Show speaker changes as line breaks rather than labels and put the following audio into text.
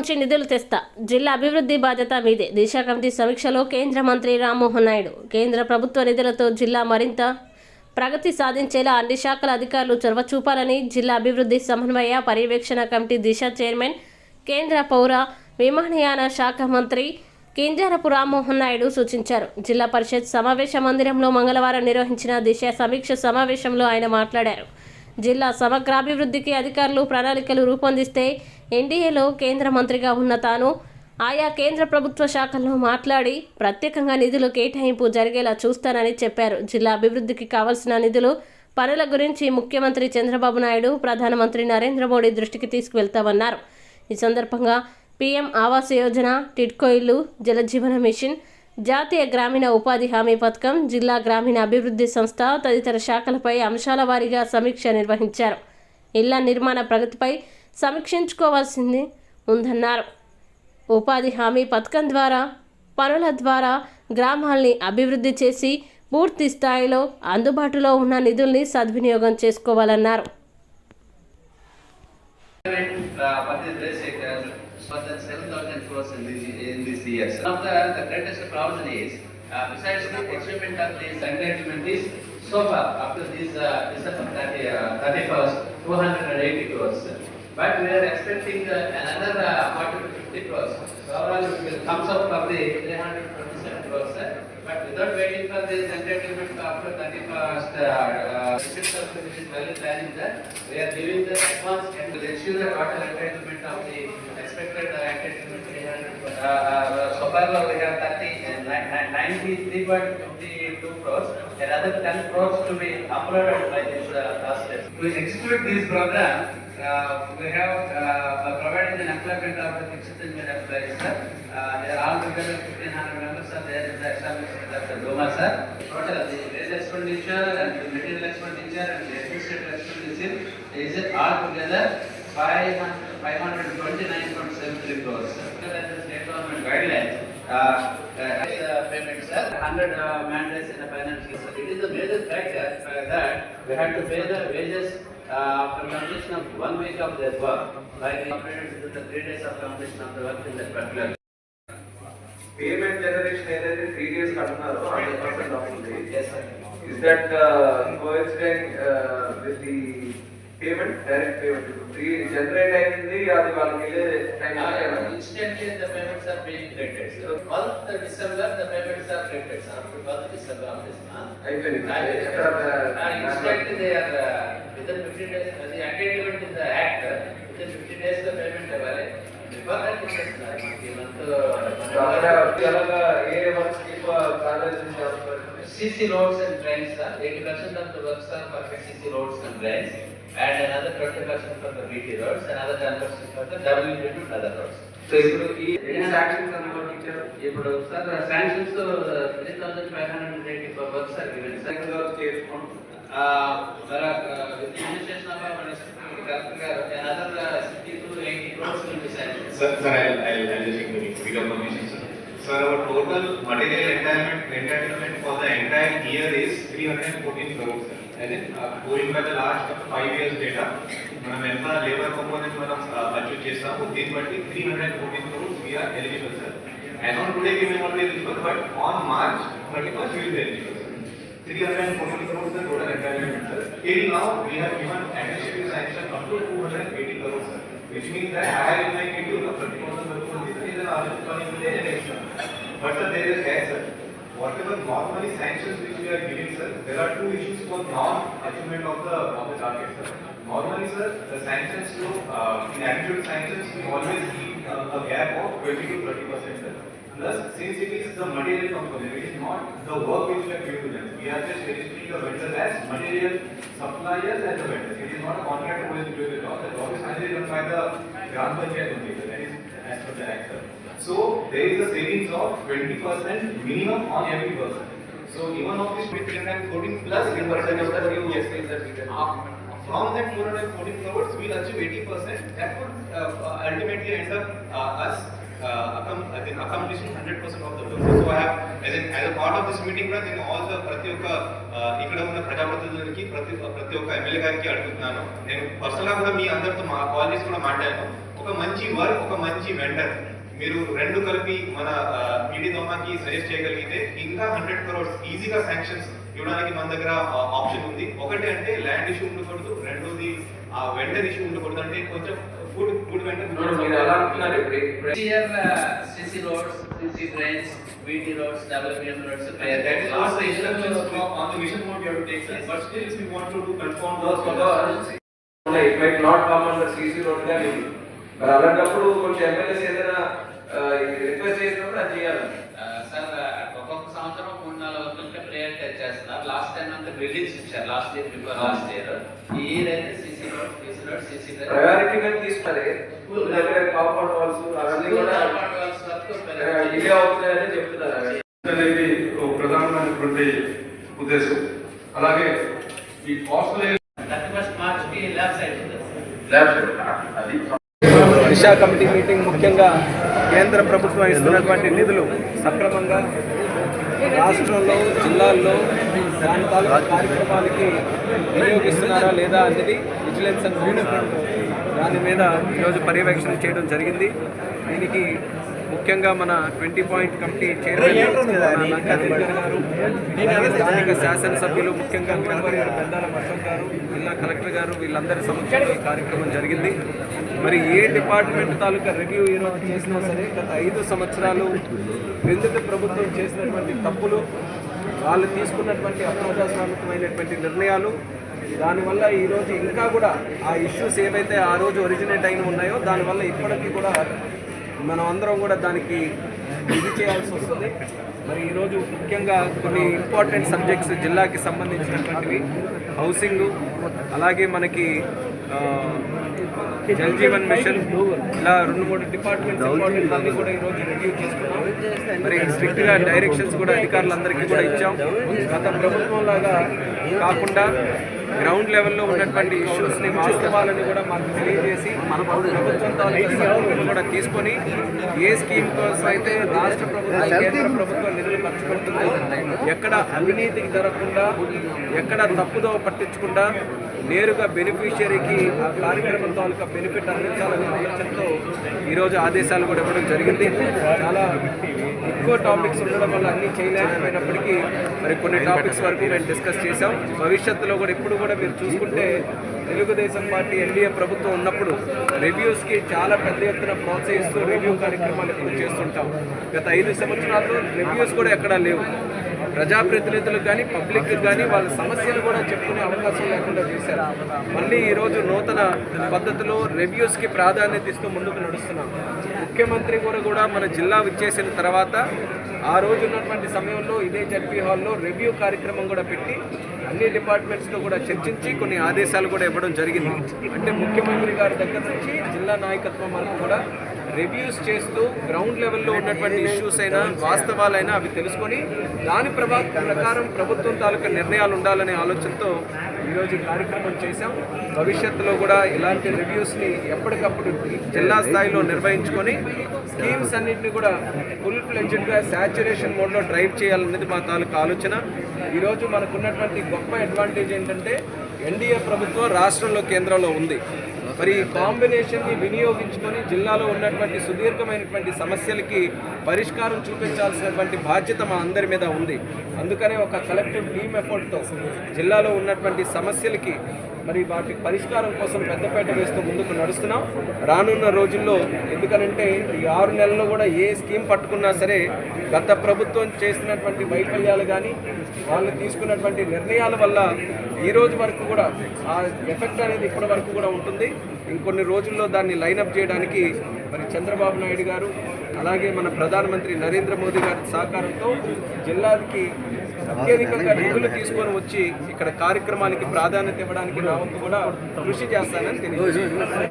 నుంచి నిధులు తెస్తా. జిల్లా అభివృద్ధి బాధ్యత మీదే. దిశ కమిటీ సమీక్షలో కేంద్ర మంత్రి రామ్మోహన్ నాయుడు. కేంద్ర ప్రభుత్వ నిధులతో జిల్లా మరింత ప్రగతి సాధించేలా అన్ని శాఖల అధికారులు చొరవ చూపాలని జిల్లా అభివృద్ధి సమన్వయ పర్యవేక్షణ కమిటీ దిశ చైర్మన్ కేంద్ర పౌర విమానయాన శాఖ మంత్రి కింజారపు రామ్మోహన్ నాయుడు సూచించారు. జిల్లా పరిషత్ సమావేశ మందిరంలో మంగళవారం నిర్వహించిన దిశ సమీక్ష సమావేశంలో ఆయన మాట్లాడారు. జిల్లా సమగ్రాభివృద్ధికి అధికారులు ప్రణాళికలు రూపొందిస్తే ఎన్డీఏలో కేంద్ర మంత్రిగా ఉన్న తాను ఆయా కేంద్ర ప్రభుత్వ శాఖల్లో మాట్లాడి ప్రత్యేకంగా నిధులు కేటాయింపు జరిగేలా చూస్తానని చెప్పారు. జిల్లా అభివృద్ధికి కావలసిన నిధులు పనుల గురించి ముఖ్యమంత్రి చంద్రబాబు నాయుడు ప్రధానమంత్రి నరేంద్ర మోడీ దృష్టికి తీసుకువెళ్తామన్నారు. ఈ సందర్భంగా పీఎం ఆవాస్ యోజన టిడ్కో ఇల్లు జలజీవన మిషన్ జాతీయ గ్రామీణ ఉపాధి హామీ పథకం జిల్లా గ్రామీణ అభివృద్ధి సంస్థ తదితర శాఖలపై అంశాల వారీగా సమీక్ష నిర్వహించారు. ఇళ్ళ నిర్మాణ ప్రగతిపై సమీక్షించుకోవాల్సింది ఉందన్నారు ఉపాధి హామీ పథకం ద్వారా పనుల ద్వారా గ్రామాల్ని అభివృద్ధి చేసి పూర్తి స్థాయిలో అందుబాటులో ఉన్న నిధుల్ని సద్వినియోగం చేసుకోవాలన్నారు
But we are expecting uh, another uh, forty to fifty crores. So overall, it will comes up for the three hundred twenty-seven crores. uh, But without waiting for this entitlement after thirty-first, uh, uh, is value planning that, we are giving the advance and to ensure the total entitlement of the expected uh, three hundred. Uh, uh, so far we have thirty, and ninety-three point fifty-two crores, another ten crores to be uploaded by this uh, step. To execute this program, uh, we have uh, provided an employment of the fixed income employees, sir. Uh, They are all together fifteen hundred members are there in the establishment of the Doma, sir. Total, the wage expenditure and the material expenditure and the administrative expenditure is all together five hundred, five hundred twenty-nine point seven three crores, sir. As the state government guidelines, uh, uh, uh, payments, sir, hundred uh, mandates in the financial. It is a major factor uh, that we have to pay the wages uh, after completion of one week of their work, like compared to the three days of completion of the work in that particular.
Payment generation ఏదైతే three days కడుతున్నారో hundred percent అవుతుంది
Yes, sir.
Is that coincident with the payment direct payment three generate అయింది అది వాళ్ళకి వెళ్ళే time
Uh, the payments are being credited. So, twelfth December, the payments are credited, sir, after twelfth December of this month.
అయిపోయింది
instantly, they are, uh, within fifty days, uh, the agreement in the act, uh, within fifty days, the payment available. Before that, it is, uh, monthly, month,
అక్కడ
uh,
ఎలాగా ఏ works ఎక్కువ ప్రాధాన్యత చేస్తారు
CC roads and drains, sir, eighty percent of the works are for CC roads and drains, and another twenty percent for the BT roads, another ten percent for the WD and other roads.
So ఇప్పుడు ఈ ఎన్ని సాక్షన్స్ అందుబాటులో ఇచ్చారు
ఇప్పుడు sir sanctions three thousand five hundred eighty four works sir given sir
second work చేసుకుంటూ
initiation of our collector గారు another sixty two eighty crores will be sanction
Sir, sir, I'll, I'll, I'll just give you bigger permission, sir. Sir, our total material entitlement, entitlement for the entire year is three hundred and fourteen crores, sir. As in, uh, going by the last five years data, మనం ఎంత labour component మనం achieve చేస్తాము దీన్ని బట్టి three hundred and fourteen crores we are eligible sir and on today we may not be eligible but on March thirty first will be eligible 340 crores the total entitlement sir. Till now we have given administrative sanction up to 280 crores sir. Which means that higher in my into the 30% resolution is an arbitrary and extra. But sir there is tax sir. Whatever normally sanctions which we are giving sir, there are two issues for non-achievement of the of the target sir. Normally sir, the sanctions to uh, in actual sanctions we always keep uh, a gap of 20 to 30 percent sir. Plus, since it is the material component, it is not the work which we are giving to them. We are just registering the vendors as material suppliers and the vendors. It is not a contract who is doing the job. The job is finally done by the Gram Panchayat. That is as per the act. So, there is a savings of twenty percent minimum on every person. So, even of this three hundred and fourteen plus
Thirty percent of the new expense that we can.
from that four hundred and fourteen crores, we'll achieve eighty percent. That would uh, ultimately end up uh, us uh, accommodation hundred percent accomplishing hundred percent of the work. So I have, as in, as a part of this meeting కూడా నేను all the ప్రతి ఒక్క ఇక్కడ ఉన్న ప్రజాప్రతినిధులకి ప్రతి ప్రతి ఒక్క MLA గారికి అడుగుతున్నాను. నేను పర్సనల్గా కూడా మీ అందరితో మా కాలేజ్ కూడా మాట్లాడాను. ఒక మంచి వర్క్ ఒక మంచి వెండర్ మీరు రెండు కలిపి మన ఈడీ దోమాకి సజెస్ట్ చేయగలిగితే ఇంకా హండ్రెడ్ క్రోర్స్ ఈజీగా శాంక్షన్స్ ఇవ్వడానికి మన దగ్గర uh, ఆప్షన్ ఉంది. ఒకటి అంటే ల్యాండ్ ఇష్యూ ఉండకూడదు. రెండోది ఆ వెండర్ ఇష్యూ ఉండకూడదు. అంటే కొంచెం ఫుడ్ ఫుడ్
ఇప్పుడు మీరు ఎలా
వెండర్
అంటున్నారు ఇప్పుడు? ఇప్పుడు
Here, uh, CC roads, CC drains, VT roads, WPM roads.
Yeah, that is also instructions from on the vision board you have to take, sir. But still, if you want to do conform those
ఉన్నాయి it might not come under CC road కానీ మరి అలాంటప్పుడు కొంచెం MLAs ఏదైనా request చేసినప్పుడు అది చేయాలి.
Sir ఒక్కొక్క సంవత్సరం మూడు నాలుగు వందలకే ప్రియారిటైజ్ చేస్తున్నారు లాస్ట్ టైం అంతా బిల్డింగ్స్ ఇచ్చారు. Last year before last year ఈ ఇయర్ అయితే CC road CC road CC
priority మీద తీసుకున్నారు దగ్గర కాంపౌండ్ వాల్స్ అవన్నీ కూడా డిలే అవుతున్నాయని చెప్తున్నారు
అనేది ఒక ప్రధానమైనటువంటి ఉద్దేశం. అలాగే ఈ కాస్ట్లీ
థర్టీ ఫస్ట్ మార్చ్కి ల్యాబ్స్ అయిపోతుంది
అది.
దిశ కమిటీ మీటింగ్ ముఖ్యంగా కేంద్ర ప్రభుత్వం ఇస్తున్నటువంటి నిధులు సక్రమంగా రాష్ట్రంలో జిల్లాల్లో దాని తాలూకా కార్యక్రమాలకి వినియోగిస్తున్నారా లేదా అనేది విజిలెన్స్ అండ్ దాని మీద ఈరోజు పర్యవేక్షణ చేయడం జరిగింది. దీనికి ముఖ్యంగా మన ట్వంటీ పాయింట్ కమిటీ చైర్మన్ గారు స్థానిక శాసనసభ్యులు ముఖ్యంగా గణపతి పెద్దాల వర్షం గారు జిల్లా కలెక్టర్ గారు వీళ్ళందరి సమక్షంలో ఈ కార్యక్రమం జరిగింది. మరి ఏ డిపార్ట్మెంట్ తాలూకా రివ్యూ ఈరోజు చేసినా సరే గత ఐదు సంవత్సరాలు ఎందుకు ప్రభుత్వం చేసినటువంటి తప్పులు వాళ్ళు తీసుకున్నటువంటి అప్రజాస్వామికమైనటువంటి నిర్ణయాలు దానివల్ల ఈరోజు ఇంకా కూడా ఆ ఇష్యూస్ ఏవైతే ఆ రోజు ఒరిజినేట్ అయిన ఉన్నాయో దానివల్ల ఇప్పటికీ కూడా మనం అందరం కూడా దానికి ఇది చేయాల్సి వస్తుంది. మరి ఈరోజు ముఖ్యంగా కొన్ని ఇంపార్టెంట్ సబ్జెక్ట్స్ జిల్లాకి సంబంధించినటువంటివి హౌసింగ్ అలాగే మనకి జల్ జీవన్ మిషన్ ఇలా రెండు మూడు డిపార్ట్మెంట్స్ ఇంపార్టెంట్ అన్ని కూడా ఈరోజు రివ్యూ చేసుకున్నాం. మరి స్ట్రిక్ట్గా డైరెక్షన్స్ కూడా అధికారులందరికీ కూడా ఇచ్చాం. గత ప్రభుత్వం లాగా కాకుండా గ్రౌండ్ లెవెల్లో ఉన్నటువంటి ఇష్యూస్ని వాస్తవాలని కూడా మాకు తెలియజేసి మన ప్రభుత్వం తాలూకా కూడా తీసుకొని ఏ స్కీమ్ కోసం అయితే రాష్ట్ర ప్రభుత్వం కేంద్ర ప్రభుత్వం నిధులు ఖర్చు పెడుతుందో ఎక్కడ అవినీతికి జరగకుండా ఎక్కడ తప్పుదో పట్టించకుండా నేరుగా బెనిఫిషియరీకి ఆ కార్యక్రమం తాలూకా బెనిఫిట్ అందించాలనే ఆలోచనతో ఈరోజు ఆదేశాలు కూడా ఇవ్వడం జరిగింది. చాలా ఎక్కువ టాపిక్స్ ఉండడం వల్ల అన్నీ చేయలేకపోయినప్పటికీ మరి కొన్ని టాపిక్స్ వరకు మేము డిస్కస్ చేసాం భవిష్యత్తులో కూడా ఇప్పుడు కూడా మీరు చూసుకుంటే తెలుగుదేశం పార్టీ ఎన్డీఏ ప్రభుత్వం ఉన్నప్పుడు రివ్యూస్కి చాలా పెద్ద ఎత్తున ప్రోత్సహిస్తూ రివ్యూ కార్యక్రమాలు ఎప్పుడు చేస్తుంటాం. గత ఐదు సంవత్సరాల్లో రివ్యూస్ కూడా ఎక్కడా లేవు. ప్రజాప్రతినిధులకు కానీ పబ్లిక్ కానీ వాళ్ళ సమస్యలు కూడా చెప్పుకునే అవకాశం లేకుండా చేశారు. మళ్ళీ ఈరోజు నూతన పద్ధతిలో రివ్యూస్కి ప్రాధాన్యత ఇస్తూ ముందుకు నడుస్తున్నాం. ముఖ్యమంత్రి కూడా కూడా మన జిల్లా విచ్చేసిన తర్వాత ఆ రోజు ఉన్నటువంటి సమయంలో ఇదే జడ్పీ హాల్లో రివ్యూ కార్యక్రమం కూడా పెట్టి అన్ని డిపార్ట్మెంట్స్తో కూడా చర్చించి కొన్ని ఆదేశాలు కూడా ఇవ్వడం జరిగింది. అంటే ముఖ్యమంత్రి గారి దగ్గర నుంచి జిల్లా నాయకత్వం వరకు కూడా రివ్యూస్ చేస్తూ గ్రౌండ్ లెవెల్లో ఉన్నటువంటి ఇష్యూస్ అయినా వాస్తవాలైనా అవి తెలుసుకొని దాని ప్రభా ప్రకారం ప్రభుత్వం తాలూకా నిర్ణయాలు ఉండాలనే ఆలోచనతో ఈరోజు కార్యక్రమం చేశాం. భవిష్యత్తులో కూడా ఇలాంటి రివ్యూస్ని ఎప్పటికప్పుడు జిల్లా స్థాయిలో నిర్వహించుకొని స్కీమ్స్ అన్నింటినీ కూడా ఫుల్ ఫ్లెడ్జ్డ్గా శాచురేషన్ మోడ్లో డ్రైవ్ చేయాలనేది మా తాలూకా ఆలోచన. ఈరోజు మనకున్నటువంటి గొప్ప అడ్వాంటేజ్ ఏంటంటే ఎన్డీఏ ప్రభుత్వం రాష్ట్రంలో కేంద్రంలో ఉంది. మరి కాంబినేషన్ని వినియోగించుకొని జిల్లాలో ఉన్నటువంటి సుదీర్ఘమైనటువంటి సమస్యలకి పరిష్కారం చూపించాల్సినటువంటి బాధ్యత మా అందరి మీద ఉంది. అందుకనే ఒక కలెక్టివ్ టీమ్ ఎఫర్ట్తో జిల్లాలో ఉన్నటువంటి సమస్యలకి మరి వాటి పరిష్కారం కోసం పెద్దపేట వేస్తూ ముందుకు నడుస్తున్నాం. రానున్న రోజుల్లో ఎందుకనంటే ఈ ఆరు నెలల్లో కూడా ఏ స్కీమ్ పట్టుకున్నా సరే గత ప్రభుత్వం చేసినటువంటి వైఫల్యాలు కానీ వాళ్ళు తీసుకున్నటువంటి నిర్ణయాల వల్ల ఈ రోజు వరకు కూడా ఆ ఎఫెక్ట్ అనేది ఇప్పటి వరకు కూడా ఉంటుంది. ఇంకొన్ని రోజుల్లో దాన్ని లైనప్ చేయడానికి మరి చంద్రబాబు నాయుడు గారు అలాగే మన ప్రధానమంత్రి నరేంద్ర మోదీ గారి సహకారంతో జిల్లాకి అత్యధికంగా నిధులు తీసుకొని వచ్చి ఇక్కడ కార్యక్రమానికి ప్రాధాన్యత ఇవ్వడానికి నా వంతు కూడా కృషి చేస్తానని తెలియజేస్తున్నాను.